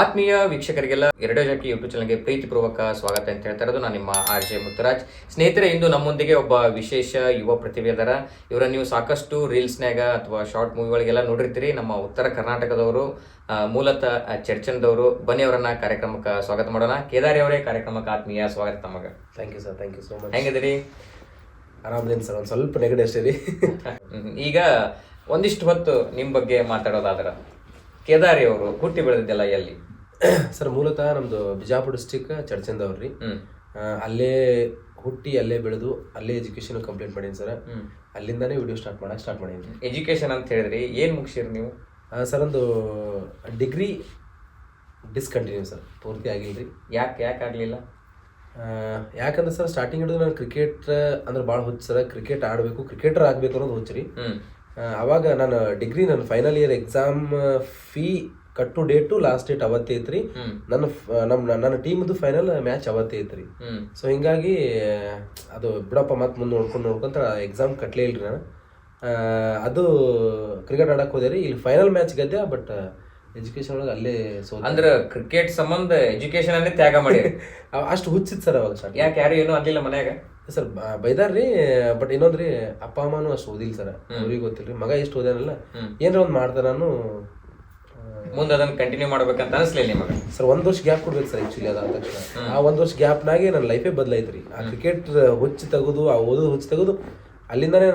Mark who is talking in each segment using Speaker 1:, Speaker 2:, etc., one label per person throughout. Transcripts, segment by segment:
Speaker 1: ಆತ್ಮೀಯ ವೀಕ್ಷಕರಿಗೆಲ್ಲ ಎರಡೇ ಜಾಕಿ ಯೂಟ್ಯೂಬ್ ಚಾನಲ್ಗೆ ಪ್ರೀತಿಪೂರ್ವಕ ಸ್ವಾಗತ ಅಂತ ಹೇಳ್ತಾ ಇರೋದು. ನಾನು ನಿಮ್ಮ ಆರ್ ಜೆ ಮುತ್ತರಾಜ್. ಸ್ನೇಹಿತರೆ ಇಂದು ನಮ್ಮೊಂದಿಗೆ ಒಬ್ಬ ವಿಶೇಷ ಯುವ ಪ್ರತಿಭೆ ಅದರ ಇವರ ನೀವು ಸಾಕಷ್ಟು ರೀಲ್ಸ್ನಾಗ ಅಥವಾ ಶಾರ್ಟ್ ಮೂವಿಗಳಿಗೆಲ್ಲ ನೋಡಿರ್ತೀರಿ. ನಮ್ಮ ಉತ್ತರ ಕರ್ನಾಟಕದವರು ಮೂಲತ ಚರ್ಚನ್ದವರು ಬನ್ನಿ ಅವರನ್ನ ಕಾರ್ಯಕ್ರಮಕ್ಕೆ ಸ್ವಾಗತ ಮಾಡೋಣ. ಕೇದಾರಿ ಅವರೇ ಕಾರ್ಯಕ್ರಮಕ್ಕೆ ಆತ್ಮೀಯ ಸ್ವಾಗತ ತಮಗ.
Speaker 2: Thank you sir thank you so much
Speaker 1: ಹೆಂಗಿದಿರಿ
Speaker 2: ಆರಾಮದೇನು ಸರ್ ಒಂದು ಸ್ವಲ್ಪ ನೆಗಡಿ ಅಷ್ಟೇ ರೀ.
Speaker 1: ಈಗ ಒಂದಿಷ್ಟು ಹೊತ್ತು ನಿಮ್ಮ ಬಗ್ಗೆ ಮಾತಾಡೋದಾದ್ರ. ಕೇದಾರಿ ಅವರು ಹುಟ್ಟಿ ಬೆಳೆದಿದ್ದೆಲ್ಲ ಎಲ್ಲಿ?
Speaker 2: ಸರ್ ಮೂಲತಃ ನಮ್ಮದು ಬಿಜಾಪುರ ಡಿಸ್ಟಿಕ್ ಚರ್ಚಿಂದ ಅವ್ರಿ.
Speaker 1: ಹ್ಮ್.
Speaker 2: ಅಲ್ಲೇ ಹುಟ್ಟಿ ಅಲ್ಲೇ ಬೆಳೆದು ಅಲ್ಲೇ ಎಜುಕೇಶನ್ ಕಂಪ್ಲೀಟ್ ಮಾಡೀನಿ ಸರ್.
Speaker 1: ಹ್ಮ್.
Speaker 2: ಅಲ್ಲಿಂದಾನೇ ವಿಡಿಯೋ ಸ್ಟಾರ್ಟ್ ಮಾಡಕ್ಕೆ ಸ್ಟಾರ್ಟ್ ಮಾಡೀನಿ.
Speaker 1: ಎಜುಕೇಶನ್ ಅಂತ ಹೇಳಿದ್ರಿ ಏನ್ ಮುಗಿಸಿರಿ ನೀವು?
Speaker 2: ಸರ್ ಒಂದು ಡಿಗ್ರಿ ಡಿಸ್ಕಂಟಿನ್ಯೂ ಸರ್ ಪೂರ್ತಿ ಆಗಿಲ್ಲ ರೀ
Speaker 1: ಯಾಕೆ ಯಾಕೆ ಆಗ್ಲಿಲ್ಲ?
Speaker 2: ಯಾಕಂದ್ರೆ ಸರ್ ಸ್ಟಾರ್ಟಿಂಗ್ ಹಿಡಿದು ನಾನು ಕ್ರಿಕೆಟ್ ಅಂದ್ರೆ ಭಾಳ ಹುಚ್ಚು ಸರ್. ಕ್ರಿಕೆಟ್ ಆಡಬೇಕು ಕ್ರಿಕೆಟರ್ ಆಗಬೇಕು ಅನ್ನೋದು ಹುಚ್ಚು ರೀ.
Speaker 1: ಹ್ಮ್.
Speaker 2: ಅವಾಗ ನಾನು ಡಿಗ್ರಿ ನನ್ನ ಫೈನಲ್ ಇಯರ್ ಎಕ್ಸಾಮ್ ಫೀ ಕಟ್ಟು ಡೇಟು ಲಾಸ್ಟ್ ಡೇಟ್ ಅವತ್ತೇ ಐತ್ರಿ. ನನ್ನ ನಮ್ಮ ನನ್ನ ಟೀಮ್ದು ಫೈನಲ್ ಮ್ಯಾಚ್ ಅವತ್ತೇ ಐತ್ರಿ. ಸೊ ಹಿಂಗಾಗಿ ಅದು ಬಿಡಪ್ಪ ಮತ್ತೆ ಮುಂದೆ ನೋಡ್ಕೊಂಡು ನೋಡ್ಕೊಂತ ಎಕ್ಸಾಮ್ ಕಟ್ಲೇ ಇಲ್ರಿ ನಾನು. ಅದು ಕ್ರಿಕೆಟ್ ಆಡಕ್ಕೆ ಹೋದೆ ರೀ. ಇಲ್ಲಿ ಫೈನಲ್ ಮ್ಯಾಚ್ ಗೆದ್ದೆ ಬಟ್ ಎಜುಕೇಶನ್ ಒಳಗೆ ಅಲ್ಲೇ ಸೋ
Speaker 1: ಅಂದ್ರ ಕ್ರಿಕೆಟ್ ಸಂಬಂಧ ಎಜುಕೇಶನ್ ಅನ್ನೇ ತ್ಯಾಗ ಮಾಡಿ.
Speaker 2: ಅಷ್ಟು ಹುಚ್ಚಿತ್ತು ಸರ್ ಅವಾಗ ಸರ್
Speaker 1: ಯಾಕೆ ಯಾರು ಏನೂ ಆಗ್ಲಿಲ್ಲ ಮನ್ಯಾಗ?
Speaker 2: ಸರ್ ಬೈದಾರ್ರಿ ಬಟ್ ಇನ್ನೊಂದ್ರಿ ಅಪ್ಪ ಅಮ್ಮನೂ ಅಷ್ಟು ಓದಿಲ್ಲ ಸರ್ ಅವ್ರಿಗೆ ಗೊತ್ತಿಲ್ರಿ ಮಗ ಎಷ್ಟು ಓದ್ಯಾನಲ್ಲ. ಏನರ ಒಂದು ಮಾಡ್ದೆ ನಾನು
Speaker 1: ಮುಂದೆ ಅದನ್ನ ಕಂಟಿನ್ಯೂ ಮಾಡ್ಬೇಕಂತ ಅನಿಸ್ಲಿಲ್ಲ ನಿಮಗ.
Speaker 2: ಸರ್ ಒಂದ್ ವರ್ಷ ಗ್ಯಾಪ್ ಕೊಡ್ಬೇಕು ಸರ್ ಆಕ್ಚುಲಿ ಅದಾದ ತಕ್ಷಣ. ಆ ಒಂದ್ ವರ್ಷ ಗ್ಯಾಪ್ನಾಗೆ ನನ್ನ ಲೈಫೇ ಬದಲಾಯ್ತ್ರಿ. ಆ ಕ್ರಿಕೆಟ್ ಹುಚ್ಚು ತೆಗೆದು ಆ ಓದೋದು ಹುಚ್ಚು ತೆಗೆದು ಅಲ್ಲಿಂದಾನೇ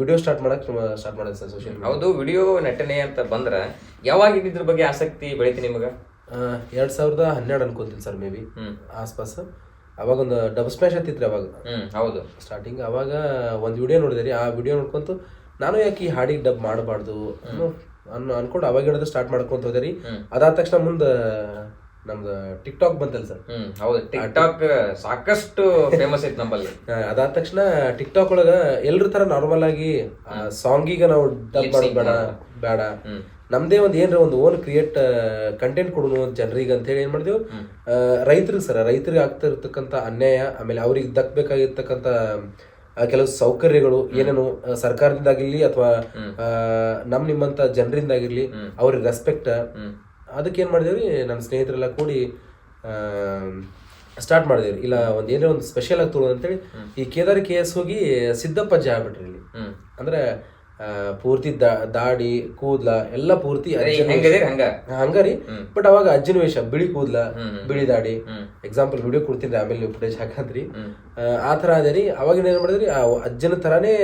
Speaker 2: ವಿಡಿಯೋ ಸ್ಟಾರ್ಟ್ ಮಾಡಕ್ ಸ್ಟಾರ್ಟ್ ಮಾಡಿದೆ ಸರ್ ಸೋಷಿಯಲ್
Speaker 1: ಹೌದು ವಿಡಿಯೋ ನಟನೆ ಅಂತ ಬಂದ್ರೆ ಯಾವಾಗ ಇದ್ರ ಬಗ್ಗೆ ಆಸಕ್ತಿ ಬೆಳೀತಿ ನಿಮಗೆ?
Speaker 2: ಎರಡು ಸಾವಿರದ ಹನ್ನೆರಡು ಅನ್ಕೊಂತೀನಿ ಸರ್ ಮೇ ಬಿ ಆಸ್ಪಾಸ್. ಅವಾಗ ಒಂದು ಡಬ್ ಸ್ಮ್ಯಾಶ್ ಹತ್ತಿತ್ರಿ ಅವಾಗ.
Speaker 1: ಹೌದು.
Speaker 2: ಸ್ಟಾರ್ಟಿಂಗ್ ಅವಾಗ ಒಂದು ವಿಡಿಯೋ ನೋಡಿದೆ ರೀ. ಆ ವಿಡಿಯೋ ನೋಡ್ಕೊಂತು ನಾನು ಯಾಕೆ ಈ ಹಾಡಿಗೆ ಡಬ್ ಮಾಡಬಾರ್ದು ಅನ್ನೋ ಅನ್ಕೊಂಡು ಅವಾಗ ಹಿಡಿದು ಸ್ಟಾರ್ಟ್ ಮಾಡ್ಕೊಂತ ಹೋದೆ ರೀ. ಅದಾದ ತಕ್ಷಣ ಮುಂದೆ ನಮ್ದು ಟಿಕ್ ಟಾಕ್ ಬಂತಲ್ಲ ಸರ್.
Speaker 1: ಹ್ಮ್ ಹೌದು. ಟಿಕ್ ಟಾಕ್ ಸಾಕಷ್ಟು ಫೇಮಸ್ ಐತಿ ನಮ್ಮಲ್ಲಿ.
Speaker 2: ಅದಾದ ತಕ್ಷಣ ಟಿಕ್ ಟಾಕ್ ಒಳಗ ಎಲ್ರ ತರ ನಾರ್ಮಲ್ ಆಗಿ ಸಾಂಗಿಗೆ ನಾವು ಡಬ್ ಮಾಡೋದು ಬೇಡ ಬೇಡ. ನಮ್ದೇ ಒಂದು ಏನ್ರ ಒಂದು ಓನ್ ಕ್ರಿಯೇಟ್ ಕಂಟೆಂಟ್ ಕೊಡೋಣ ಜನರಿಗೆ ಅಂತ ಹೇಳಿ ಏನ್ ಮಾಡಿದೆವು ರೈತರಿಗೆ ಸರ್ ರೈತರಿಗೆ ಆಗ್ತಾ ಇರ್ತಕ್ಕಂಥ ಅನ್ಯಾಯ ಆಮೇಲೆ ಅವ್ರಿಗೆ ದಕ್ಬೇಕಾಗಿರ್ತಕ್ಕಂಥ ಆ, ಕೆಲವು ಸೌಕರ್ಯಗಳು ಏನೇನು ಸರ್ಕಾರದಿಂದ ಸರ್ಕಾರದಿಂದಾಗಿರ್ಲಿ ಅಥವಾ ನಮ್ ನಿಮ್ಮಂತ ಜನರಿಂದಾಗಿರ್ಲಿ ಅವ್ರಿಗೆ ರೆಸ್ಪೆಕ್ಟ್ ಅದಕ್ಕೆ ಏನು ಮಾಡಿದೇವ್ರಿ? ನನ್ನ ಸ್ನೇಹಿತರೆಲ್ಲ ಕೂಡಿ ಸ್ಟಾರ್ಟ್ ಮಾಡಿದೇವ್ರಿ. ಇಲ್ಲ ಒಂದು ಏನೋ ಒಂದು ಸ್ಪೆಷಲ್ ಆಗಿ ತಗೊಳ್ಳೋದು ಅಂತೇಳಿ ಈ ಕೇದಾರ್ ಕೆ ಎಸ್ ಹೋಗಿ ಸಿದ್ದಪ್ಪಾಜಿ ಆಗ್ಬಿಟ್ರಿ ಇಲ್ಲಿ. ಅಂದ್ರೆ ಪೂರ್ತಿ ದಾಡಿ ಕೂದ್ಲ ಎಲ್ಲ ಪೂರ್ತಿ
Speaker 1: ಹಂಗ
Speaker 2: ರೀ. ಹಂಗಾರಿ ಬಟ್ ಅವಾಗ ಅಜ್ಜನ ವೇಷ ಬಿಳಿ ಕೂದ್ಲ ಬಿಳಿ ದಾಡಿ. ಎಕ್ಸಾಂಪಲ್ ವಿಡಿಯೋ ಕೊಡ್ತೀನಿ ಆಮೇಲೆ ನೀವು ಫುಟೇಜ್
Speaker 1: ಹಾಕಂದ್ರಿ
Speaker 2: ಆ, ತರ ಥರ ಅದೇ ರೀ. ಅವಾಗಿನ ಏನ್ ಮಾಡಿದ್ರಿ ಆ ಅಜ್ಜನ ಥರಾನೇ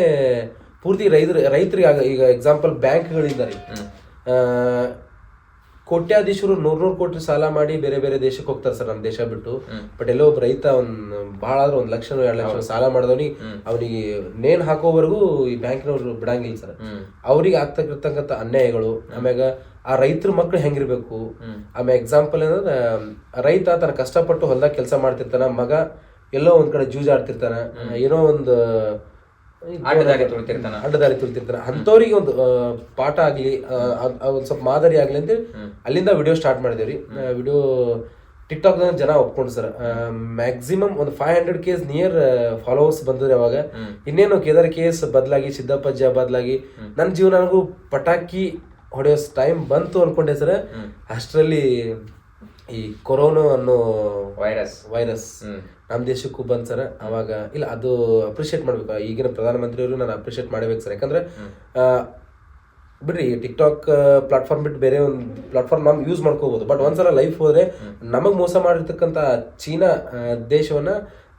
Speaker 2: ಪೂರ್ತಿ ರೈತರು ರೈತರಿಗೆ ಆಗ ಈಗ ಎಕ್ಸಾಂಪಲ್ ಬ್ಯಾಂಕ್ಗಳಿಂದ ರೀ. ಕೋಟ್ಯಾಧೀಶರು ನೂರ್ ನೂರ್ ಕೋಟಿ ಸಾಲ ಮಾಡಿ ಬೇರೆ ಬೇರೆ ದೇಶಕ್ಕೆ ಹೋಗ್ತಾರೆ ಸರ್, ನಮ್ ದೇಶ ಬಿಟ್ಟು. ಬಟ್ ಎಲ್ಲೋ ಒಬ್ಬ ರೈತ ಒಂದ್ ಬಹಳ ಆದ್ರೆ ಒಂದ್ ಲಕ್ಷ ಎರಡ್ ಲಕ್ಷ ಸಾಲ ಮಾಡಿದವನಿ, ಅವನಿಗೆ ನೇಣ್ ಹಾಕೋವರೆಗೂ ಈ ಬ್ಯಾಂಕಿನವ್ರು ಬಿಡಂಗಿಲ್ಲ ಸರ್. ಅವ್ರಿಗೆ ಆಗ್ತಕ್ಕಿರ್ತಕ್ಕಂಥ ಅನ್ಯಾಯಗಳು, ಆಮ್ಯಾಗ ಆ ರೈತರ ಮಕ್ಳು ಹೆಂಗಿರ್ಬೇಕು? ಆಮೇಲೆ ಎಕ್ಸಾಂಪಲ್ ಏನಂದ್ರೆ, ರೈತ ತನ್ನ ಕಷ್ಟಪಟ್ಟು ಹೊಲ್ದಾಗ ಕೆಲಸ ಮಾಡ್ತಿರ್ತಾನ, ಮಗ ಎಲ್ಲೋ ಒಂದ್ ಕಡೆ ಜೂಜಾಡ್ತಿರ್ತಾನ, ಏನೋ ಒಂದು
Speaker 1: ಅಡ್ಡದಾರಿ ತುಳಿತಿರ್ತಾನ.
Speaker 2: ಅಡ್ಡದಾರಿ ತುಳಿತಿರ್ತಾನೆ ಅಂಥವ್ರಿಗೆ ಒಂದು ಪಾಠ ಆಗಲಿ ಒಂದು ಸ್ವಲ್ಪ ಮಾದರಿ ಆಗ್ಲಿ ಅಂತ ಅಲ್ಲಿಂದ ವಿಡಿಯೋ ಸ್ಟಾರ್ಟ್ ಮಾಡಿದೇವ್ರಿ. ವಿಡಿಯೋ ಟಿಕ್ ಟಾಕ್ ಜನ ಒಪ್ಕೊಂಡು ಸರ್. ಮ್ಯಾಕ್ಸಿಮಮ್ ಒಂದು five hundred K's near followers ಬಂದಿದ್ರೆ ಅವಾಗ ಇನ್ನೇನು ಕೇದಾರ್ ಕೇಸ್ ಬದಲಾಗಿ ಸಿದ್ದಪ್ಪಜ್ಜ ಬದಲಾಗಿ. ನನ್ನ ಜೀವನಗೂ ಪಟಾಕಿ ಹೊಡೆಯೋ ಟೈಮ್ ಬಂತು ಅನ್ಕೊಂಡೆ ಸರ್. ಅಷ್ಟರಲ್ಲಿ ಈ ಕೊರೋನಾ ಅನ್ನೋ
Speaker 1: ವೈರಸ್
Speaker 2: ವೈರಸ್ ನಮ್ಮ ದೇಶಕ್ಕೂ ಬಂದ್ ಸರ್ ಅವಾಗ ಇಲ್ಲ ಅದು ಅಪ್ರಿಷಿಯೇಟ್ ಮಾಡ್ಬೇಕು. ಈಗಿನ ಪ್ರಧಾನಮಂತ್ರಿಯವರು ನಾನು ಅಪ್ರಿಷಿಯೇಟ್ ಮಾಡಬೇಕು ಸರ್. ಯಾಕಂದ್ರೆ ಬಿಡ್ರಿ ಟಿಕ್ ಟಾಕ್ ಪ್ಲಾಟ್ಫಾರ್ಮ್ ಬಿಟ್ಟು ಬೇರೆ ಒಂದು ಪ್ಲಾಟ್ಫಾರ್ಮ್ ನಾವು ಯೂಸ್ ಮಾಡ್ಕೋಬಹುದು ಬಟ್ ಒಂದ್ಸಲ ಲೈಫ್ ಹೋದ್ರೆ ನಮಗೆ ಮೋಸ ಮಾಡಿರ್ತಕ್ಕಂಥ ಚೀನಾ ದೇಶವನ್ನ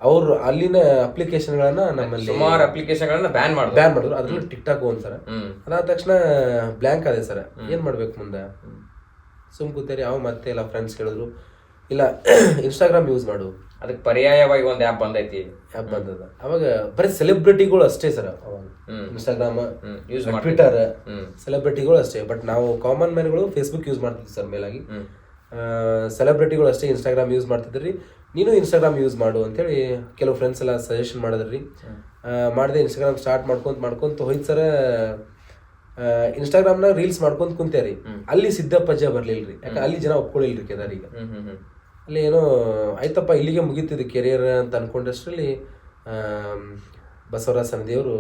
Speaker 2: ಅವ್ರು ಅಲ್ಲಿನ ಅಪ್ಲಿಕೇಶನ್ಗಳನ್ನ ನಮ್ಮಲ್ಲಿ
Speaker 1: ಸುಮಾರು ಅಪ್ಲಿಕೇಶನ್ ಗಳನ್ನ ಬ್ಯಾನ್ ಮಾಡಿ
Speaker 2: ಬ್ಯಾನ್ ಮಾಡಿದ್ರು. ಅದ್ರಲ್ಲಿ ಟಿಕ್ ಟಾಕ್ ಒಂದ್ ಸರ್. ಅದಾದ ತಕ್ಷಣ ಬ್ಲ್ಯಾಂಕ್ ಅದೇ ಸರ್. ಏನ್ ಮಾಡ್ಬೇಕು ಮುಂದೆ? ಸುಮ್ ಕೂತೇರಿ ಅವ ಮತ್ತೆ ಇಲ್ಲ ಫ್ರೆಂಡ್ಸ್ ಕೇಳಿದ್ರು. ಇಲ್ಲ ಇನ್ಸ್ಟಾಗ್ರಾಮ್ ಯೂಸ್ ಮಾಡು.
Speaker 1: ಅದಕ್ಕೆ ಪರ್ಯಾಯವಾಗಿ ಒಂದು ಆ್ಯಪ್ ಬಂದೈತಿ
Speaker 2: ಆ್ಯಪ್ ಬಂದದ. ಅವಾಗ ಬರೀ ಸೆಲೆಬ್ರಿಟಿಗಳು ಅಷ್ಟೇ ಸರ್ ಅವಾಗ. ಇನ್ಸ್ಟಾಗ್ರಾಮ್
Speaker 1: ಯೂಸ್ ಮಾಡಿ
Speaker 2: ಟ್ವಿಟರ್ ಸೆಲೆಬ್ರಿಟಿಗಳು ಅಷ್ಟೇ. ಬಟ್ ನಾವು ಕಾಮನ್ ಮ್ಯಾನ್ಗಳು ಫೇಸ್ಬುಕ್ ಯೂಸ್ ಮಾಡ್ತಿದ್ವಿ ಸರ್ ಮೇಲಾಗಿ. ಸೆಲೆಬ್ರಿಟಿಗಳು ಅಷ್ಟೇ ಇನ್ಸ್ಟಾಗ್ರಾಮ್ ಯೂಸ್ ಮಾಡ್ತಿದ್ರಿ. ನೀನು ಇನ್ಸ್ಟಾಗ್ರಾಮ್ ಯೂಸ್ ಮಾಡು ಅಂತೇಳಿ ಕೆಲವು ಫ್ರೆಂಡ್ಸ್ ಎಲ್ಲ ಸಜೆಷನ್ ಮಾಡಿದ್ರಿ. ಮಾಡಿದೆ ಇನ್ಸ್ಟಾಗ್ರಾಮ್ ಸ್ಟಾರ್ಟ್ ಮಾಡ್ಕೊಂತ ಮಾಡ್ಕೊಂತ ಹೋಯ್ತು ಸರ. ಇನ್ಸ್ಟಾಗ್ರಾಮ್ನಾಗ ರೀಲ್ಸ್ ಮಾಡ್ಕೊಂತ ಕುಂತೇರಿ. ಅಲ್ಲಿ ಸಿದ್ದಪ್ಪಜ್ಜ ರೀ ಯಾಕೆ ಅಲ್ಲಿ ಜನ ಒಪ್ಕೊಳ್ಳಿಲ್ರಿ ಕೇದಾರಿಗೆ. ಅಲ್ಲಿ ಏನೋ ಆಯ್ತಪ್ಪ ಇಲ್ಲಿಗೆ ಮುಗೀತಿದೆ ಕೆರಿಯರ್ ಅಂತ ಅನ್ಕೊಂಡಷ್ಟರಲ್ಲಿ ಬಸವರಾಜ ಸನದಿಯವರು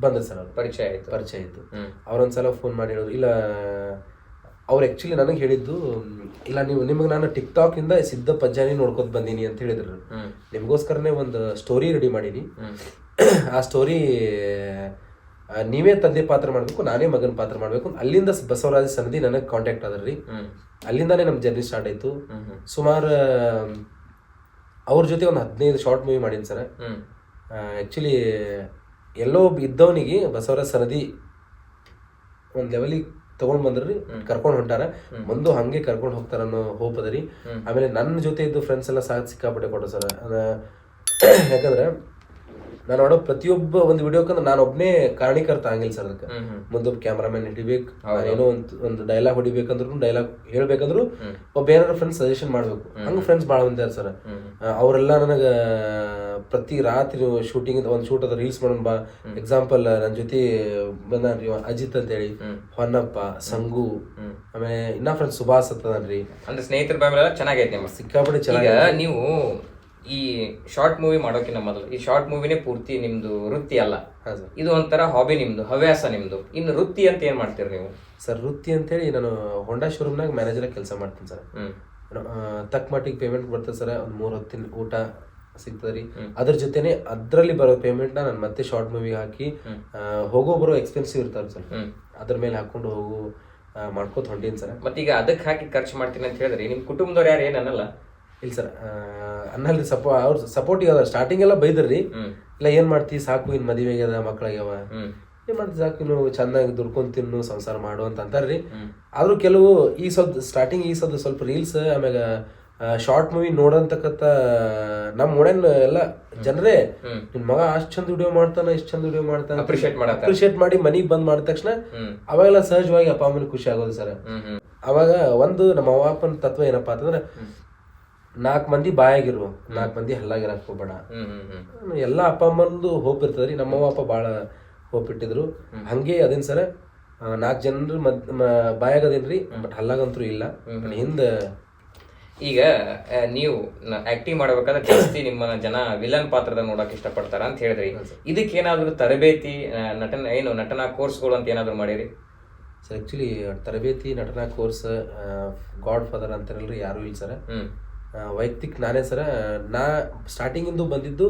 Speaker 2: ಬಂದರು ಸರ್ ಅವ್ರು.
Speaker 1: ಪರಿಚಯ ಆಯ್ತು.
Speaker 2: ಪರಿಚಯ ಆಯ್ತು. ಅವರೊಂದ್ಸಲ ಫೋನ್ ಮಾಡಿ ಹೇಳಿದ್ರು ಇಲ್ಲ ಅವ್ರು ಆ್ಯಕ್ಚುಲಿ ನನಗೆ ಹೇಳಿದ್ದು ಇಲ್ಲ ನೀವು ನಿಮಗೆ ನಾನು ಟಿಕ್ ಇಂದ ಸಿದ್ಧ ಪಜ್ಜಾನಿ ನೋಡ್ಕೊತ ಬಂದೀನಿ ಅಂತ ಹೇಳಿದ್ರು. ನಿಮಗೋಸ್ಕರನೇ ಒಂದು ಸ್ಟೋರಿ ರೆಡಿ ಮಾಡೀನಿ. ಆ ಸ್ಟೋರಿ ನೀವೇ ತಂದೆ ಪಾತ್ರ ಮಾಡಬೇಕು ನಾನೇ ಮಗನ ಪಾತ್ರ ಮಾಡಬೇಕು ಅಲ್ಲಿಂದ ಬಸವರಾಜ ಸನ್ನಿಧಿ ನನಗೆ ಕಾಂಟ್ಯಾಕ್ಟ್
Speaker 1: ಆದ್ರಿ.
Speaker 2: ಅಲ್ಲಿಂದಾನೇ ನಮ್ಮ ಜರ್ನಿ ಸ್ಟಾರ್ಟ್ ಆಯಿತು. ಸುಮಾರು ಅವ್ರ ಜೊತೆ ಒಂದು ಹದಿನೈದು ಶಾರ್ಟ್ ಮೂವಿ ಮಾಡೀನಿ ಸರ್. ಆ್ಯಕ್ಚುಲಿ ಎಲ್ಲೋ ಇದ್ದವನಿಗೆ ಬಸವರಾಜ ಸನದಿ ಒಂದು ಲೆವೆಲಿಗೆ ತಗೊಂಡ್ ಬಂದ್ರಿ ಕರ್ಕೊಂಡು ಹೊಂಟಾರ. ಮುಂದೆ ಹಂಗೆ ಕರ್ಕೊಂಡು ಹೋಗ್ತಾರ ಅನ್ನೋ ಹೋಪ್ ಅದರಿ ಆಮೇಲೆ ನನ್ನ ಜೊತೆ ಇದ್ದು ಫ್ರೆಂಡ್ಸ್ ಎಲ್ಲ ಸಾಥ್ ಸಿಕ್ಕಾಪಟ್ಟೆ ಕೊಟ್ಟರು ಸರ್. ಯಾಕಂದ್ರೆ ನಾನು ಮಾಡೋ ಪ್ರತಿಯೊಬ್ಬ ಒಂದು ವಿಡಿಯೋಕ್ಕೆ ನಾನು ಒಬ್ಬನೇ ಕಾರಣೀಕರ್ತ ಆಗಿಲ್ಲ ಸರ್ ಅದಕ್ಕೆ. ಮುಂದೊಬ್ಬ ಕ್ಯಾಮ್ರಾಮನ್ ಹಿಡಿಬೇಕು ಏನೋ ಒಂದು ಒಂದು ಡೈಲಾಗ್ ಹೊಡಿಬೇಕಂದ್ರೂ ಡೈಲಾಗ್ ಹೇಳ್ಬೇಕಂದ್ರು ಒಬ್ಬ ಏನಾದ್ರು ಫ್ರೆಂಡ್ಸ್ ಸಜೆಷನ್ ಮಾಡ್ಬೇಕು. ಹಂಗ ಫ್ರೆಂಡ್ಸ್ ಭಾಳ ಮಂದಿ ಸರ್. ಅವರೆಲ್ಲ ನನಗೆ ಪ್ರತಿ ರಾತ್ರಿ ಶೂಟಿಂಗ್ ಒಂದು ಶೂಟ್ ಅದ ರೀಲ್ಸ್ ಮಾಡೋಣ ಬಾ. ಎಕ್ಸಾಂಪಲ್ ನನ್ನ ಜೊತೆ ಬಂದಾನ್ರಿ ಅಜಿತ್ ಅಂತ ಹೇಳಿ ಹೊನ್ನಪ್ಪ ಸಂಗು. ಆಮೇಲೆ ಇನ್ನ ಫ್ರೆಂಡ್ಸ್ ಸುಭಾಸ್ ಅಂತದನ್ರಿ
Speaker 1: ಅಂದ್ರೆ ಸ್ನೇಹಿತರ ಬೆಂಬಲ ಚೆನ್ನಾಗೈತೆ
Speaker 2: ಸಿಕ್ಕಾಪಟ್ಟೆ ಚೆನ್ನಾಗಿ
Speaker 1: ನೀವು ಈ ಶಾರ್ಟ್ ಮೂವಿ ಮಾಡೋಕಿನ್ನ ಮೊದಲು. ಈ ಶಾರ್ಟ್ ಮೂವಿನೇ ಪೂರ್ತಿ ನಿಮ್ದು ವೃತ್ತಿ ಅಲ್ಲ. ಇದು ಒಂಥರ ಹಾಬಿ ನಿಮ್ದು ಹವ್ಯಾಸ ನಿಮ್ದು. ಇನ್ನು ವೃತ್ತಿ ಅಂತ ಏನ್ ಮಾಡ್ತೀರಿ ನೀವು?
Speaker 2: ಸರ್ ವೃತ್ತಿ ಅಂತೇಳಿ ನಾನು ಹೊಂಡಾ ಶೋರೂಮ್ನಾಗ ಮ್ಯಾನೇಜರ್ ಕೆಲಸ ಮಾಡ್ತೀನಿ ಸರ್. ತಕ್ಕ ಮಟ್ಟಿಗೆ ಪೇಮೆಂಟ್ ಬರ್ತದೆ ಸರ್. ಒಂದು ಮೂರು ಹೊತ್ತಿನ ಊಟ ಸಿಗ್ತದೆ ರೀ. ಅದ್ರ ಜೊತೆನೆ ಅದರಲ್ಲಿ ಬರೋ ಪೇಮೆಂಟ್ನ ನಾನು ಮತ್ತೆ ಶಾರ್ಟ್ ಮೂವಿಗೆ ಹಾಕಿ ಹೋಗೋ ಬರೋ ಎಕ್ಸ್ಪೆನ್ಸಿವ್ ಇರ್ತಾರೆ ಸರ್. ಅದ್ರ ಮೇಲೆ ಹಾಕೊಂಡು ಹೋಗು ಮಾಡ್ಕೋತ ಹೊಂಟೀನಿ ಸರ್.
Speaker 1: ಮತ್ತೀಗ ಅದಕ್ಕೆ ಹಾಕಿ ಖರ್ಚು ಮಾಡ್ತೀನಿ ಅಂತ ಹೇಳಿದ್ರೆ ನಿಮ್ಮ ಕುಟುಂಬದವ್ರು ಯಾರು ಏನಲ್ಲ
Speaker 2: ಇಲ್ಲ ಸರ್ ಅನ್ನಲ್ರಿ ಸಪೋ ಅವ್ರ ಸಪೋರ್ಟಿವ್ ಅದ ಸ್ಟಾರ್ಟಿಂಗ್ ಎಲ್ಲ ಬೈದ್ರಿ. ಇಲ್ಲ ಏನ್ ಮಾಡ್ತಿ? ಸಾಕು ಇನ್ ಮದುವೆಗೆ ಅದ ಮಕ್ಳಾಗ್ಯಾವ.
Speaker 1: ಹ್ಮ್.
Speaker 2: ಏನ್ ಮಾಡ್ತಿ? ಸಾಕು ಇನ್ನು ಚೆನ್ನಾಗಿ ದುಡ್ಕೊಂಡ್ ತಿನ್ನು ಸಂಸಾರ ಮಾಡು ಅಂತ ಅಂತಾರ್ರಿ. ಆದ್ರೂ ಕೆಲವು ಈ ಸದ್ ಸ್ಟಾರ್ಟಿಂಗ್ ಈ ಸದ್ ಸ್ವಲ್ಪ ರೀಲ್ಸ್ ಆಮ್ಯಾಗ ಶಾರ್ಟ್ ಮೂವಿ ನೋಡಂತಕ್ಕಂಥ ನಮ್ಮ ಓಡೇನ್ ಎಲ್ಲ ಜನರೇ. ನಿನ್ ಮಗ ಅಷ್ಟ್ ಚಂದ ವಿಡಿಯೋ ಮಾಡ್ತಾನ ಇಷ್ಟ ಚಂದ ವಿಡಿಯೋ ಮಾಡ್ತಾನ
Speaker 1: ಅಪ್ರಿಶಿಯೇಟ್ ಮಾಡ
Speaker 2: ಅಪ್ರಿಶಿಯೇಟ್ ಮಾಡಿ ಮನಿಗ್ ಬಂದ್ ಮಾಡಿದ ತಕ್ಷಣ ಅವಾಗೆಲ್ಲ ಸಹಜವಾಗಿ ಅಪ್ಪ ಅಮ್ಮನ ಖುಷಿ ಆಗೋದು ಸರ್. ಅವಾಗ ಒಂದು ನಮ್ಮ ಅವ್ವ ಅಪ್ಪನ ತತ್ವ ಏನಪ್ಪಾ ಅಂತಂದ್ರೆ ನಾಲ್ಕು ಮಂದಿ ಬಾಯಾಗಿರು ನಾಲ್ಕು ಮಂದಿ ಹಲ್ಲಾಗಿರಕ್ ಹೋಗ್ಬೇಡ ಎಲ್ಲ ಅಪ್ಪ ಅಮ್ಮಂದು ಹೋಪ್ ಇರ್ತದ್ರಿ. ನಮ್ಮ ಅವ್ವ ಅಪ್ಪ ಭಾಳ ಹೋಪ್ ಇಟ್ಟಿದ್ರು. ಹಂಗೆ ಅದೇನ್ ಸರ ನಾಲ್ಕು ಜನರು ಮದ್ ಬಾಯಾಗದೇನ್ರಿ ಬಟ್ ಹಲ್ಲಾಗಂತೂ ಇಲ್ಲ. ಹಿಂದೆ
Speaker 1: ಈಗ ಆ, ನೀವು ಆಕ್ಟಿಂಗ್ ಮಾಡ್ಬೇಕಾದ್ರೆ ಜಾಸ್ತಿ ನಿಮ್ಮ ಜನ ವಿಲನ್ ಪಾತ್ರದ ನೋಡಕ್ ಇಷ್ಟಪಡ್ತಾರ ಅಂತ ಹೇಳಿದ್ರಿ. ಇದಕ್ಕೆ ಏನಾದ್ರು ತರಬೇತಿ ಆ, ನಟನ ಏನು ನಟನಾ ಕೋರ್ಸ್ಗಳು ಅಂತ ಏನಾದ್ರು ಮಾಡಿರಿ?
Speaker 2: ಸರ್ ಆ್ಯಕ್ಚುಲಿ ತರಬೇತಿ ನಟನಾ ಕೋರ್ಸ್ ಗಾಡ್ ಫಾದರ್ ಅಂತಾರಲ್ರಿ ಯಾರೂ ಇಲ್ಲ ಸರ್.
Speaker 1: ಹ್ಮ್.
Speaker 2: ವೈಯಕ್ತಿಕ ನಾನೇ ಸರ ನಾ ಸ್ಟಾರ್ಟಿಂಗಿಂದು ಬಂದಿದ್ದು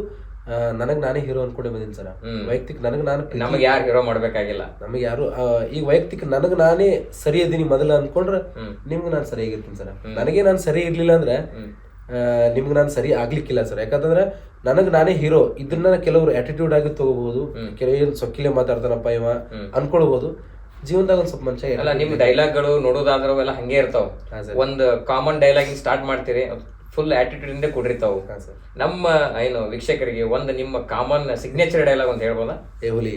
Speaker 2: ನನಗೆ ನಾನೇ ಹೀರೋ ಅನ್ಕೊಂಡೆ ಬಂದಿನಿ ಸರ. ವೈಯಕ್ತಿಕ ನನಗೆ ನಾನು
Speaker 1: ನಮಗೆ ಯಾರು ಹೀರೋ ಮಾಡ್ಬೇಕಾಗಿಲ್ಲ.
Speaker 2: ನಮಗೆ ಯಾರು ಈ ವೈಯಕ್ತಿಕ ನನಗೆ ನಾನೇ ಸರಿ ಇದೀನಿ ಮೊದಲ ಅನ್ಕೊಂಡ್ರೆ. ನಿಮ್ಗೆ ನಾನು ಸರಿಯಾಗಿರ್ತೀನಿ ಸರ. ನನಗೆ ನಾನು ಸರಿ ಇರ್ಲಿಲ್ಲ ಅಂದ್ರೆ ನಿಮ್ಗೆ ನಾನು ಸರಿ ಆಗ್ಲಿಕ್ಕಿಲ್ಲ ಸರ್. ಯಾಕಂತಂದ್ರೆ ನನಗೆ ನಾನೇ ಹೀರೋ ಇದನ್ನ ಕೆಲವರು ಆಟಿಟ್ಯೂಡ್ ಆಗಿ ತಗೋಬಹುದು ಕೆಲವೇನು ಸೊಕ್ಕಿಲೆ ಮಾತಾಡ್ತಾನಪ್ಪ ಇವ ಅನ್ಕೊಳ್ಬಹುದು. ಜೀವನದಾಗ ಒಂದ್ ಸ್ವಲ್ಪ ಮನುಷ್ಯ
Speaker 1: ಅಲ್ಲ ನಿಮ್ ಡೈಲಾಗ್ಗಳು ನೋಡೋದಾದ್ರ ಅವೆಲ್ಲ ಹಂಗೆ ಇರ್ತಾವ. ಒಂದ್ ಕಾಮನ್ ಡೈಲಾಗ್ ಸ್ಟಾರ್ಟ್ ಮಾಡ್ತೀರಿ ಫುಲ್ ಆಟಿಟ್ಯೂಡ್ ಇಂದ ಕೂಡಿರ್ತಾವು. ನಮ್ಮ ಏನು ವೀಕ್ಷಕರಿಗೆ ಒಂದು ನಿಮ್ಮ ಕಾಮನ್ ಸಿಗ್ನೇಚರ್ ಡೈಲಾಗ್ ಅಂತ ಹೇಳ್ಬೋದಾ?
Speaker 2: ಏ ಹುಲಿ.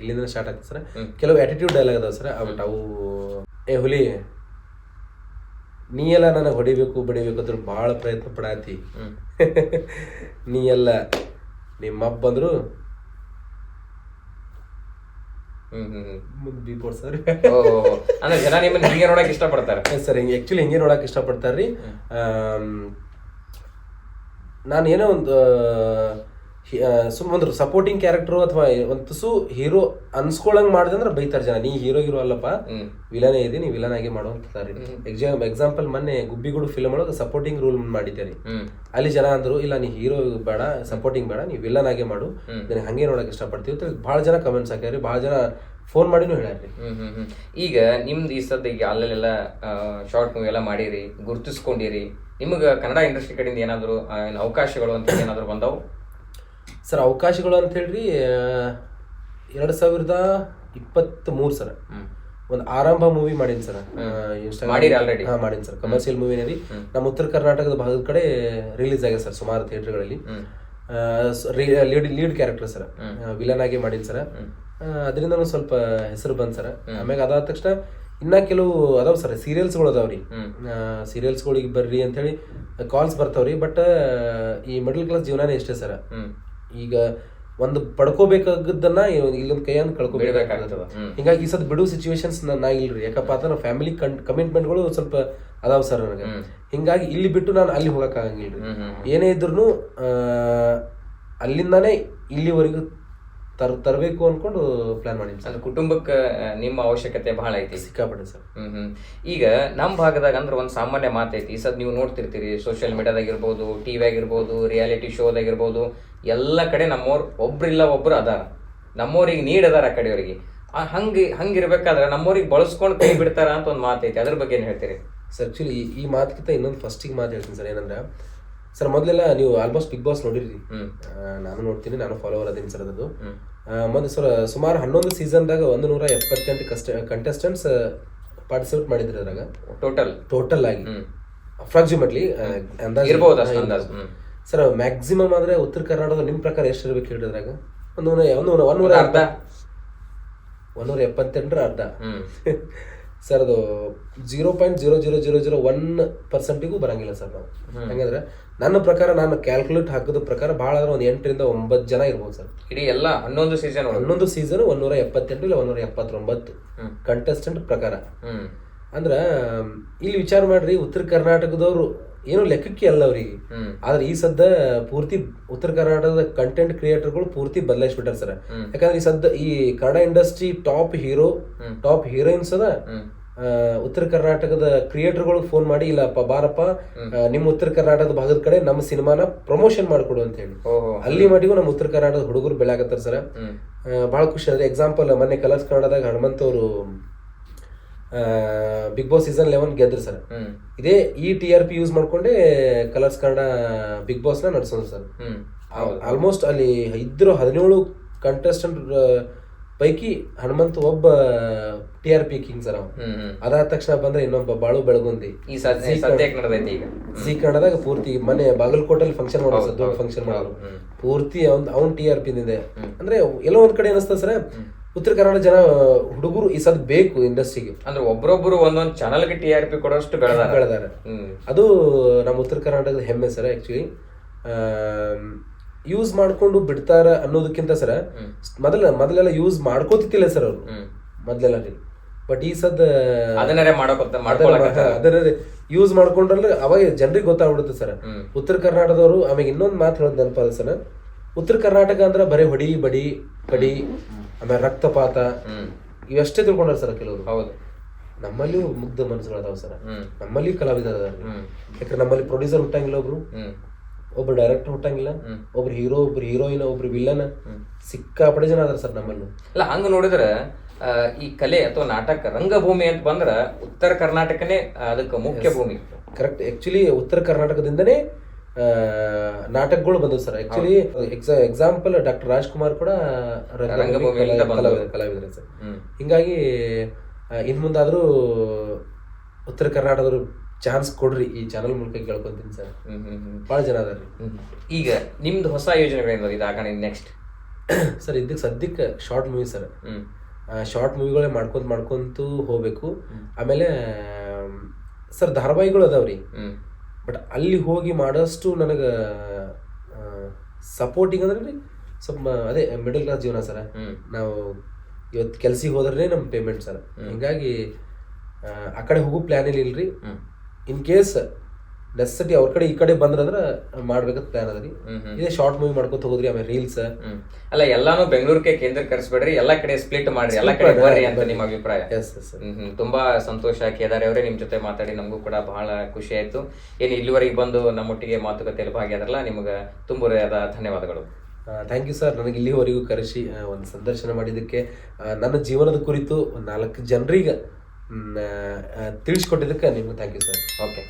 Speaker 2: ಇಲ್ಲಿಂದ ಸ್ಟಾರ್ಟ್ ಆಗ್ತದೆ ಸರ್ ಕೆಲವು ಆಟಿಟ್ಯೂಡ್ ಡೈಲಾಗ್ ಅದಾವ ಸರ್ ಬಟ್ ಅವು ಏ ಹುಲಿ ನೀ ಎಲ್ಲ ನನಗೆ ಹೊಡಿಬೇಕು ಬಡಿಬೇಕು ಅಂದ್ರೆ ಭಾಳ ಪ್ರಯತ್ನ ಪಡಾತಿ. ನೀ ಎಲ್ಲ ನಿಮ್ಮ ಅಪ್ಪ ಬಂದ್ರು
Speaker 1: ಹ್ಮ್ ಹ್ಮ್ ಹ್ಮ್
Speaker 2: ಮುಂದೆ ಬೀಬೋಡ್ ಸರ್.
Speaker 1: ಅಂದ್ರೆ ಜನ ನಿಮ್ಮನ್ನ ಹಿಂಗೆ ನೋಡಕ್ ಇಷ್ಟಪಡ್ತಾರೆ.
Speaker 2: ಸರ್ ಹಿಂಗೆ ಆ್ಯಕ್ಚುಲಿ ಹಿಂಗೆ ನೋಡಕ್ಕೆ ಇಷ್ಟಪಡ್ತಾರೆ ರೀ ನಾನು ಏನೋ ಒಂದು ಸುಮ್ಮ ಒಂದು ಸಪೋರ್ಟಿಂಗ್ ಕ್ಯಾರೆಕ್ಟರ್ ಅಥವಾ ಒಂದು ತುಸು ಹೀರೋ ಅನ್ಸ್ಕೊಳಂಗ್ ಮಾಡಿದೆ ಅಂದ್ರೆ ಬೈತಾರೆ ಜನ. ನೀ ಹೀರೋ ಹೀರೋ ಅಲ್ಲಪ್ಪ. ವಿಲನೇ ಇದೆ ನೀ ವಿಲನ್ ಆಗಿ ಮಾಡೋ ಅಂತಾರೆ ಎಕ್ಸಾಮ್ ಎಕ್ಸಾಂಪಲ್ ಮೊನ್ನೆ ಗುಬ್ಬಿಗೂಡು ಫಿಲ್ಮ್ ಒಳಗೆ ಸಪೋರ್ಟಿಂಗ್ ರೂಲ್
Speaker 1: ಮಾಡಿದ್ದೇನೆ
Speaker 2: ಅಲ್ಲಿ ಜನ ಅಂದ್ರು ಇಲ್ಲ ನೀ ಹೀರೋ ಬೇಡ ಸಪೋರ್ಟಿಂಗ್ ಬೇಡ ನೀ ವಿಲನ್ ಆಗಿ ಮಾಡು. ನನಗೆ ಹಂಗೆ ನೋಡಕ್ಕೆ ಇಷ್ಟಪಡ್ತೀವಿ? ಅಂತ ಭಾಳ ಜನ ಕಮೆಂಟ್ಸ್ ಹಾಕ್ಯಾರಿ. ಬಹಳ ಜನ ಫೋನ್ ಮಾಡಿನೂ ಹೇಳ್ಯಾರಿ.
Speaker 1: ಈಗ ನಿಮ್ದು ಈ ಸದ್ಯ ಈಗ ಅಲ್ಲೆಲ್ಲ ಶಾರ್ಟ್ ಮೂವಿ ಎಲ್ಲ ಮಾಡಿರಿ ಗುರುತಿಸ್ಕೊಂಡಿರಿ. ನಿಮಗೆ ಕನ್ನಡ ಇಂಡಸ್ಟ್ರಿ ಕಡೆಯಿಂದ ಏನಾದ್ರು ಅವಕಾಶಗಳು ಅಂತ ಏನಾದ್ರು ಬಂದವು?
Speaker 2: ಸರ್ ಅವಕಾಶಗಳು ಅಂತ ಹೇಳ್ರಿ ಎರಡು ಸಾವಿರದ ಇಪ್ಪತ್ತ್ ಮೂರು ಸರ್ ಒಂದು ಆರಂಭ ಮೂವಿ ಮಾಡೀನಿ ಸರ್.
Speaker 1: already?
Speaker 2: ಹಾಂ ಮಾಡೀನಿ ಸರ್. ಕಮರ್ಷಿಯಲ್ ಮೂವಿನೇ ರೀ ನಮ್ಮ ಉತ್ತರ ಕರ್ನಾಟಕದ ಭಾಗದ ಕಡೆ ರಿಲೀಸ್ ಆಗಿದೆ ಸರ್ ಸುಮಾರು ಥಿಯೇಟರ್ಗಳಲ್ಲಿ lead lead character sir. Villain ಆಗಿ ಮಾಡೀನಿ ಸರ್. ಅದರಿಂದ ಸ್ವಲ್ಪ ಹೆಸರು ಬಂದ್ ಸರ್. ಆಮೇಲೆ ಅದಾದ ತಕ್ಷಣ ಇನ್ನ ಕೆಲವು ಅದಾವ ಸರ್ ಸೀರಿಯಲ್ಸ್ಗಳು ಅದಾವ್ರಿ
Speaker 1: ಸೀರಿಯಲ್ಸ್
Speaker 2: ಸೀರಿಯಲ್ಸ್ಗಳಿಗೆ ಬರ್ರಿ ಅಂತೇಳಿ ಕಾಲ್ಸ್ ಬರ್ತಾವ್ರಿ ಬಟ್ ಈ ಮಿಡಲ್ ಕ್ಲಾಸ್ ಜೀವನನೇ ಇಷ್ಟೇ ಸರ್. ಈಗ ಒಂದು ಪಡ್ಕೋಬೇಕಾಗದ್ದನ್ನ ಇಲ್ಲೊಂದು ಕೈಯನ್ನು ಕಳ್ಕೊಬೇಕಾಗ್ತದೆ. ಹಿಂಗಾಗಿ ಈ ಸದ್ ಬಿಡು ಸಿಚುವೇಶನ್ಸ್ ನಾ ಇಲ್ರಿ. ಯಾಕಪ್ಪ ಅಂದ್ರೆ ಫ್ಯಾಮಿಲಿ ಕಮಿಟ್ಮೆಂಟ್ಗಳು ಸ್ವಲ್ಪ ಅದಾವ ಸರ್ ನನಗೆ. ಹಿಂಗಾಗಿ ಇಲ್ಲಿ ಬಿಟ್ಟು ನಾನು ಅಲ್ಲಿ ಹೋಗಕ್ಕಾಗಂಗಿಲ್ರಿ ಏನೇ ಇದ್ರು ಅಲ್ಲಿಂದಾನೇ ಇಲ್ಲಿವರೆಗೂ ತರ್ ತರಬೇಕು ಅನ್ಕೊಂಡು ಪ್ಲಾನ್ ಮಾಡಿ ಸರ್.
Speaker 1: ಕುಟುಂಬಕ್ಕೆ ನಿಮ್ಮ ಅವಶ್ಯಕತೆ ಬಹಳ ಐತಿ.
Speaker 2: ಸಿಕ್ಕಾಪಟ್ಟೆ ಸರ್.
Speaker 1: ಹ್ಮ್ ಹ್ಮ್. ಈಗ ನಮ್ಮ ಭಾಗದಾಗ ಅಂದ್ರೆ ಒಂದು ಸಾಮಾನ್ಯ ಮಾತೈತಿ ಈ ಸದ್ ನೀವು ನೋಡ್ತಿರ್ತೀರಿ ಸೋಷಿಯಲ್ ಮೀಡಿಯಾದಾಗ ಇರ್ಬೋದು ಟಿವಿ ಆಗಿರ್ಬೋದು ರಿಯಾಲಿಟಿ ಶೋದಾಗಿರ್ಬೋದು ಎಲ್ಲ ಕಡೆ ನಮ್ಮವ್ರು ಒಬ್ರಿಲ್ಲ ಒಬ್ರು ಅದಾರ. ನಮ್ಮವ್ರಿಗೆ ನೀಡ್ ಅದಾರ ಆ ಕಡೆಯವ್ರಿಗೆ. ಆ, ಹಂಗೆ ಹಂಗಿರ್ಬೇಕಾದ್ರೆ ನಮ್ಮವ್ರಿಗೆ ಬಳಸ್ಕೊಂಡು ಕೈ ಬಿಡ್ತಾರ ಅಂತ ಒಂದು ಮಾತೈತಿ ಅದ್ರ ಬಗ್ಗೆ ಏನು ಹೇಳ್ತೀರಿ?
Speaker 2: ಸರ್ ಆ್ಯಕ್ಚುಲಿ ಈ ಮಾತುಕಿಂತ ಇನ್ನೊಂದು ಫಸ್ಟಿಗೆ ಮಾತು ಹೇಳ್ತೀನಿ ಸರ್. ಏನಂದ್ರೆ ಸರ್ ಮೊದಲೆಲ್ಲ ನೀವು ಆಲ್ಮೋಸ್ಟ್ ಬಿಗ್ ಬಾಸ್ ನೋಡಿರಿ. ನಾನು ನೋಡ್ತೀನಿ ನಾನು ಫಾಲೋವರ್ ಅದೀನಿ ಸರ್ ಅದು. ಮೊದಲು ಸರ್ ಸುಮಾರು ಹನ್ನೊಂದು ಸೀಸನ್ದಾಗ ಒಂದು ನೂರ ಎಪ್ಪತ್ತೆಂಟು ಕಸ್ಟ ಕಂಟೆಸ್ಟೆಂಟ್ಸ್ ಪಾರ್ಟಿಸಿಪೇಟ್ ಮಾಡಿದ್ರಿ ಅದ್ರಾಗ.
Speaker 1: ಟೋಟಲ್
Speaker 2: ಟೋಟಲ್ ಆಗಿ. ಅಪ್ರಾಕ್ಸಿಮೇಟ್ಲಿ ಅಂದಾಜು
Speaker 1: ಇರ್ಬೋದು ಅಂದಾಜು
Speaker 2: ಸರ್ ಮ್ಯಾಕ್ಸಿಮಮ್ ಆದ್ರೆ ಉತ್ತರ ಕರ್ನಾಟಕದ ನಿಮ್ಮ ಪ್ರಕಾರ ಎಷ್ಟು ಇರ್ಬೇಕು ಹೇಳಿದ್ರಾಗ ಒಂದು ನೂರ ಒಂದು ನೂರ ಒಂದು ನೂರ
Speaker 1: ಅರ್ಧ
Speaker 2: ಒಂದೂರ ಎಪ್ಪತ್ತೆಂಟರ ಅರ್ಧ. ಸರ್ ಅದು zero point zero zero zero zero one ಪರ್ಸೆಂಟಿಗೂ ಬರಂಗಿಲ್ಲ ಸರ್ ನಾವು. ಹೆಂಗಂದ್ರೆ ನನ್ನ ಪ್ರಕಾರ ನಾನು ಕ್ಯಾಲ್ಕುಲೇಟ್ ಹಾಕಿದ ಪ್ರಕಾರ ಭಾಳ ಅಂದ್ರೆ ಒಂದು ಎಂಟರಿಂದ ಒಂಬತ್ತು ಜನ ಇರ್ಬೋದು ಸರ್.
Speaker 1: ಇಡೀ ಎಲ್ಲ ಹನ್ನೊಂದು ಸೀಸನ್
Speaker 2: ಹನ್ನೊಂದು ಸೀಸನ್ ಒಂದೂರ ಎಪ್ಪತ್ತೆಂಟು ಇಲ್ಲ ಒಂದೂರ ಎಪ್ಪತ್ತೊಂಬತ್ತು. ಕಂಟೆಸ್ಟೆಂಟ್ ಪ್ರಕಾರ. ಅಂದ್ರೆ ಇಲ್ಲಿ ವಿಚಾರ ಮಾಡ್ರಿ ಉತ್ತರ ಕರ್ನಾಟಕದವರು ಏನು ಲೆಕ್ಕಕ್ಕೆ ಅಲ್ಲ ಅವ್ರಿಗೆ ಆದ್ರೆ ಈ ಸದ್ದ ಪೂರ್ತಿ ಉತ್ತರ ಕರ್ನಾಟಕದ ಕಂಟೆಂಟ್ ಕ್ರಿಯೇಟರ್ಗಳು ಪೂರ್ತಿ ಬದಲಾಯಿಸ್ಬಿಟ್ಟಾರ ಸರ್. ಯಾಕಂದ್ರೆ ಈ ಸದ್ದ ಈ Kannada industry top hero top heroines ಅದ. ಉತ್ತರ ಕರ್ನಾಟಕದ ಕ್ರಿಯೇಟರ್ಗಳಿಗೆ ಫೋನ್ ಮಾಡಿ ಇಲ್ಲಪ್ಪ ಬಾರಪ್ಪ ನಿಮ್ಮ ಉತ್ತರ ಕರ್ನಾಟಕದ ಭಾಗದ ಕಡೆ ನಮ್ಮ ಸಿನಿಮಾನ ಪ್ರಮೋಷನ್ ಮಾಡ್ಕೊಡು ಅಂತ ಹೇಳಿ. ಅಲ್ಲಿ ಮಟ್ಟಿಗೂ ನಮ್ಮ ಉತ್ತರ ಕರ್ನಾಟಕದ ಹುಡುಗರು ಬೆಳಾಕತ್ತಾರ ಸರ್. ಬಹಳ ಖುಷಿ ಆದ್ರೆ ಎಕ್ಸಾಂಪಲ್ ಮೊನ್ನೆ ಕಲರ್ಸ್ ಕನ್ನಡದಾಗ ಹನುಮಂತ್ ಅವರು ಬಿಗ್ ಬಾಸ್ ಸೀಸನ್ ಲೆವೆನ್ ಗೆದ್ರು ಸರ್. ಇದೇ ಈ ಟಿ ಆರ್ ಪಿ ಯೂಸ್ ಮಾಡ್ಕೊಂಡೇ ಕಲರ್ಸ್ ಕನ್ನಡ ಬಿಗ್ ಬಾಸ್ನ ನಡ್ಸೋದು ಸರ್. ಆಲ್ಮೋಸ್ಟ್ ಅಲ್ಲಿ ಇದ್ರು ಹದಿನೇಳು ಕಂಟೆಸ್ಟೆಂಟ್ ಪೈಕಿ ಹನುಮಂತ ಒಬ್ಬ T R P king sir ಅದಾದ ತಕ್ಷಣ ಬಂದ್ರೆ ಇನ್ನೊಬ್ಬ ಬಾಳು ಬೆಳಗುಂದಿ.
Speaker 1: ಈ ನಡೆದೈತಿ ಈಗ.
Speaker 2: ಸಿ ಕನ್ನಡದಾಗ ಪೂರ್ತಿ ಮನೆ ಬಾಗಲಕೋಟೆಲ್ಲಿ ಫಂಕ್ಷನ್ ಮಾಡೋದು ದೊಡ್ಡ ಫಂಕ್ಷನ್
Speaker 1: ಮಾಡೋರು.
Speaker 2: ಪೂರ್ತಿ ಅವ್ನ್ ಅವ್ನ್ ಟಿ ಆರ್ ಪಿ ಇದೆ. ಅಂದ್ರೆ ಎಲ್ಲೋ ಒಂದ್ ಕಡೆ ಅನಿಸ್ತದೆ ಸರ್ ಉತ್ತರ ಕನ್ನಡ ಜನ ಹುಡುಗರು ಈ ಸದ್ ಬೇಕು ಇಂಡಸ್ಟ್ರಿಗೆ
Speaker 1: ಅಂದ್ರೆ ಒಬ್ರೊಬ್ರು ಒಂದೊಂದ್ ಚಾನಲ್ಗೆ ಟಿ ಆರ್ ಪಿ ಕೊಡೋಷ್ಟು ಬೆಳೆದಾರ.
Speaker 2: ಬೆಳೆದಾರೆ. ಅದು ನಮ್ಮ ಉತ್ತರ ಕರ್ನಾಟಕದ ಹೆಮ್ಮೆ ಸರ್ ಆಕ್ಚುಲಿ ಯೂಸ್ ಮಾಡ್ಕೊಂಡು ಬಿಡ್ತಾರ ಅನ್ನೋದಕ್ಕಿಂತ ಸರ್. ಮೊದಲ ಮೊದಲೆಲ್ಲ ಯೂಸ್ ಮಾಡ್ಕೋತಿತ್ತಿಲ್ಲ ಸರ್ ಅವರು. ಮೊದಲೆಲ್ಲ ರೀ ಬಟ್ ಈ ಸದ್
Speaker 1: ಮಾಡೋಕೊತ್ತ ಮಾಡ್ಕೊಳಕ
Speaker 2: ಅದರ ಯೂಸ್ ಮಾಡ್ಕೊಂಡ್ರಲ್ಲ ಅವಾಗ ಜನರಿಗೆ ಗೊತ್ತಾಗ್ಬಿಡುತ್ತೆ ಸರ್. ಉತ್ತರ ಕರ್ನಾಟಕದವರು ಆಮೇಲೆ ಇನ್ನೊಂದು ಮಾತು ಹೇಳೋದು ನೆನಪಾದ ಸರ್. ಉತ್ತರ ಕರ್ನಾಟಕ ಅಂದ್ರೆ ಬರೀ ಹೊಡಿ ಬಡಿ ಕಡಿ ಆಮೇಲೆ ರಕ್ತಪಾತ. ಇವಷ್ಟೇ ತಿಳ್ಕೊಂಡಾರ ಸರ್ ಕೆಲವರು.
Speaker 1: ಹೌದು.
Speaker 2: ನಮ್ಮಲ್ಲಿಯೂ ಮುಗ್ಧ ಮನಸ್ಸುಗಳು ಅದಾವ ಸರ್. ನಮ್ಮಲ್ಲಿ ಕಲಾವಿದ ಅದಾರ.
Speaker 1: ಹ್ಮ್.
Speaker 2: ಯಾಕಂದ್ರೆ ನಮ್ಮಲ್ಲಿ ಪ್ರೊಡ್ಯೂಸರ್ ಹುಟ್ಟಂಗಿಲ್ಲ ಒಬ್ರು. ಒಬ್ರು ಡೈರೆಕ್ಟರ್ ಹುಟ್ಟಂಗಿಲ್ಲ. ಒಬ್ರು ಹೀರೋ ಒಬ್ರು ಹೀರೋಯಿನ್ ಒಬ್ರು ವಿಲ್ಲನ್. ಸಿಕ್ಕಾಪಡೆ ಜನ ಅದಾರ ಸರ್ ನಮ್ಮಲ್ಲಿ.
Speaker 1: ಅಲ್ಲ ಹಂಗ ನೋಡಿದ್ರೆ ಈ ಕಲೆ ಅಥವಾ ನಾಟಕ ರಂಗಭೂಮಿ ಅಂತ ಬಂದ್ರೆ ಉತ್ತರ ಕರ್ನಾಟಕನೇ ಅದಕ್ಕೆ ಮುಖ್ಯ ಭೂಮಿ.
Speaker 2: ಕರೆಕ್ಟ್ ಆಕ್ಚುಲಿ ಉತ್ತರ ಕರ್ನಾಟಕದಿಂದನೇ ನಾಟಕಗಳು ಬಂದವು sir. Actually example doctor Rajkumar ಕೂಡ ಕಲಾವಿದರು ಸರ್. ಹಿಂಗಾಗಿ ಇನ್ ಮುಂದಾದ್ರೂ ಉತ್ತರ ಕರ್ನಾಟಕದವ್ರು ಚಾನ್ಸ್ ಕೊಡ್ರಿ ಈ ಚಾನಲ್ ಮೂಲಕ ಕೇಳ್ಕೊತೀನಿ ಸರ್. ಭಾಳ ಜನ ಅದಾರ್ರಿ.
Speaker 1: ರೀ ಈಗ ನಿಮ್ದು ಹೊಸ ಯೋಜನೆಗಳೇನು ಇದಾಗ ನೆಕ್ಸ್ಟ್
Speaker 2: ಸರ್ ಇದಕ್ಕೆ ಸದ್ಯಕ್ಕೆ ಶಾರ್ಟ್ ಮೂವಿ ಸರ್. ಶಾರ್ಟ್ ಮೂವಿಗಳೇ ಮಾಡ್ಕೊಂತ ಮಾಡ್ಕೊಂತು ಹೋಗ್ಬೇಕು. ಆಮೇಲೆ ಸರ್ ಧಾರಾವಾಹಿಗಳು ಅದಾವ್ರಿ. ಬಟ್ ಅಲ್ಲಿ ಹೋಗಿ ಮಾಡೋಷ್ಟು ನನಗೆ ಸಪೋರ್ಟಿಂಗ್ ಅಂದ್ರೆ ರೀ ಸ್ವಲ್ಪ ಅದೇ ಮಿಡಲ್ ಕ್ಲಾಸ್ ಜೀವನ ಸರ್. ನಾವು ಇವತ್ತು ಕೆಲ್ಸಿಗೆ ಹೋದ್ರೆ ನಮ್ಮ ಪೇಮೆಂಟ್ ಸರ್. ಹಿಂಗಾಗಿ ಆ, ಕಡೆ ಹೋಗೋ ಪ್ಲ್ಯಾನ್ ಇಲ್ಲ ಇಲ್ರಿ? ಇನ್ ಕೇಸ್ ನೆಸೆಸಿಟಿ ಅವ್ರ ಕಡೆ ಈ ಕಡೆ ಬಂದ್ರಂದ್ರ ಮಾಡ್ಬೇಕಂತ ಪ್ಲಾನ್ ಅದ ರೀ. ಇದೇ ಶಾರ್ಟ್ ಮೂವಿ ಮಾಡ್ಕೊತ ಹೋದ್ರಿ ಆಮೇಲೆ ರೀಲ್ಸ್
Speaker 1: ಅಲ್ಲ ಎಲ್ಲಾನು ಬೆಂಗಳೂರಿಗೆ ಕೇಂದ್ರೀಕರಿಸ್ಬೇಡ್ರಿ ಎಲ್ಲಾ ಕಡೆ ಸ್ಪ್ಲಿಟ್ ಮಾಡ್ರಿ ಎಲ್ಲಾ ಕಡೆ ಬರ್ರಿ ಅಂತ ನಿಮ್ಮ ಅಭಿಪ್ರಾಯ. ತುಂಬಾ ಸಂತೋಷ ಕೇದಾರಿ ಅವರೇ ನಿಮ್ ಜೊತೆ ಮಾತಾಡಿ ನಮಗೂ ಕೂಡ ಬಹಳ ಖುಷಿ ಆಯ್ತು. ಏನು ಇಲ್ಲಿವರೆಗೆ ಬಂದು ನಮ್ಮೊಟ್ಟಿಗೆ ಮಾತುಕತೆಯಲ್ಲಿ ಭಾಗಿಯಾದ್ರಲ್ಲ ನಿಮ್ಗೆ ತುಂಬುರಿಯಾದ ಧನ್ಯವಾದಗಳು.
Speaker 2: ಥ್ಯಾಂಕ್ ಯು ಸರ್ ನನಗೆ ಇಲ್ಲಿವರೆಗೂ ಕರೆಸಿ ಒಂದು ಸಂದರ್ಶನ ಮಾಡಿದ್ದಕ್ಕೆ ನನ್ನ ಜೀವನದ ಕುರಿತು ನಾಲ್ಕು ಜನರಿಗೆ ತಿಳಿಸ್ಕೊಟ್ಟಿದ್ದಕ್ಕೆ ನಿಮ್ಗೆ ಥ್ಯಾಂಕ್ ಯು ಸರ್
Speaker 1: ಓಕೆ